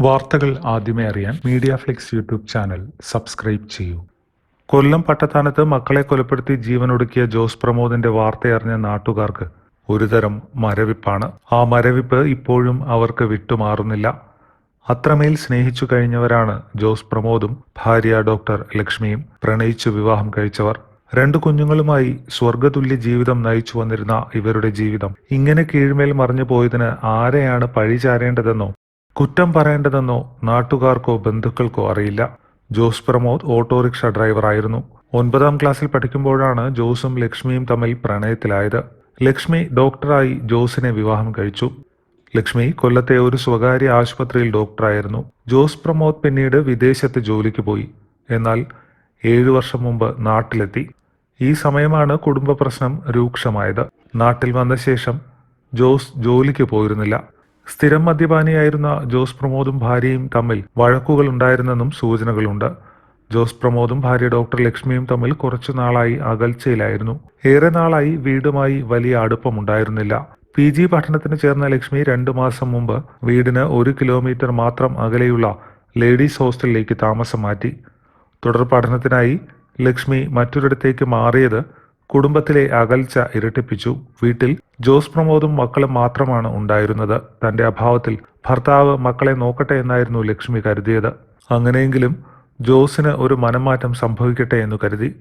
വാർത്തകൾ ആദ്യമേ അറിയാൻ Media Flix YouTube channel subscribe ചെയ്യൂ. കൊല്ലം പട്ടത്താനത്ത് മക്കളെ കൊലപ്പെടുത്തി ജീവനൊടുക്കിയ ജോസ് പ്രമോദിന്റെ വാർത്തയറിഞ്ഞ നാട്ടുകാർക്ക് ഒരുതരം മരവിപ്പാണ്. ആ മരവിപ്പ് ഇപ്പോഴും അവർക്ക് വിട്ടുമാറുന്നില്ല. അത്രമേൽ സ്നേഹിച്ചു കഴിഞ്ഞവരാണ് ജോസ് പ്രമോദും ഭാര്യ ഡോക്ടർ ലക്ഷ്മിയും. പ്രണയിച്ചു വിവാഹം കഴിച്ചവർ. രണ്ടു കുഞ്ഞുങ്ങളുമായി സ്വർഗതുല്യ ജീവിതം നയിച്ചു വന്നിരുന്ന ഇവരുടെ ജീവിതം ഇങ്ങനെ കീഴ്മേൽ മറിഞ്ഞു പോയതിന് ആരെയാണ് പഴിചാരേണ്ടതെന്നോ? കുറ്റം പറയേണ്ടതെന്നോ നാട്ടുകാർക്കോ ബന്ധുക്കൾക്കോ അറിയില്ല. ജോസ് പ്രമോദ് ഓട്ടോറിക്ഷ ഡ്രൈവറായിരുന്നു. ഒൻപതാം ക്ലാസ്സിൽ പഠിക്കുമ്പോഴാണ് ജോസും ലക്ഷ്മിയും തമ്മിൽ പ്രണയത്തിലായത്. ലക്ഷ്മി ഡോക്ടറായി ജോസിനെ വിവാഹം കഴിച്ചു. ലക്ഷ്മി കൊല്ലത്തെ ഒരു സ്വകാര്യ ആശുപത്രിയിൽ ഡോക്ടറായിരുന്നു. ജോസ് പ്രമോദ് പിന്നീട് വിദേശത്ത് ജോലിക്ക് പോയി. എന്നാൽ ഏഴു വർഷം മുമ്പ് നാട്ടിലെത്തി. ഈ സമയമാണ് കുടുംബ പ്രശ്നം രൂക്ഷമായത്. നാട്ടിൽ വന്ന ശേഷം ജോസ് ജോലിക്ക് പോയിരുന്നില്ല. സ്ഥിരം മദ്യപാനിയായിരുന്ന ജോസ് പ്രമോദും ഭാര്യയും തമ്മിൽ വഴക്കുകൾ ഉണ്ടായിരുന്നെന്നും സൂചനകളുണ്ട്. ജോസ് പ്രമോദും ഭാര്യ ഡോക്ടർ ലക്ഷ്മിയും തമ്മിൽ കുറച്ചു നാളായി അകൽച്ചയിലായിരുന്നു. ഏറെ നാളായി വീടുമായി വലിയ അടുപ്പമുണ്ടായിരുന്നില്ല. പി ജി പഠനത്തിന് ചേർന്ന ലക്ഷ്മി രണ്ടു മാസം മുമ്പ് വീടിന് ഒരു കിലോമീറ്റർ മാത്രം അകലെയുള്ള ലേഡീസ് ഹോസ്റ്റലിലേക്ക് താമസം മാറ്റി. തുടർ പഠനത്തിനായി ലക്ഷ്മി മറ്റൊരിടത്തേക്ക് മാറിയത് കുടുംബത്തിലെ അകൽച്ച ഇരട്ടിപ്പിച്ചു. വീട്ടിൽ ജോസ് പ്രമോദും മക്കളും മാത്രമാണ് ഉണ്ടായിരുന്നത്. തന്റെ അഭാവത്തിൽ ഭർത്താവ് മക്കളെ നോക്കട്ടെ എന്നായിരുന്നു ലക്ഷ്മി കരുതിയത്. അങ്ങനെയെങ്കിലും ജോസിന് ഒരു മനംമാറ്റം സംഭവിക്കട്ടെ എന്ന് കരുതി.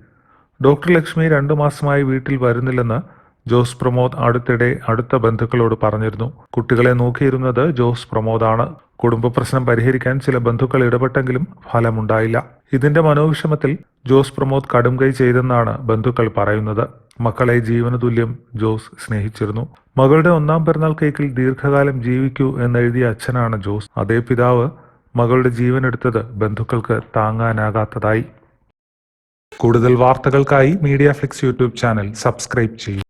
ഡോക്ടർ ലക്ഷ്മി രണ്ടു മാസമായി വീട്ടിൽ വരുന്നില്ലെന്ന് ജോസ് പ്രമോദ് അടുത്തിടെ അടുത്ത ബന്ധുക്കളോട് പറഞ്ഞിരുന്നു. കുട്ടികളെ നോക്കിയിരുന്നത് ജോസ് പ്രമോദാണ്. കുടുംബ പ്രശ്നം പരിഹരിക്കാൻ ചില ബന്ധുക്കൾ ഇടപെട്ടെങ്കിലും ഫലമുണ്ടായില്ല. ഇതിന്റെ മനോവിഷമത്തിൽ ജോസ് പ്രമോദ് കടുംകൈ ചെയ്തെന്നാണ് ബന്ധുക്കൾ പറയുന്നത്. മക്കളെ ജീവന തുല്യം ജോസ് സ്നേഹിച്ചിരുന്നു. മകളുടെ ഒന്നാം പിറന്നാൾ കേക്കിൽ ദീർഘകാലം ജീവിക്കൂ എന്നെഴുതിയ അച്ഛനാണ് ജോസ്. അതേ പിതാവ് മകളുടെ ജീവൻ എടുത്തത് ബന്ധുക്കൾക്ക് താങ്ങാനാകാത്തതായി. കൂടുതൽ വാർത്തകൾക്കായി Media Flix YouTube channel subscribe ചെയ്യൂ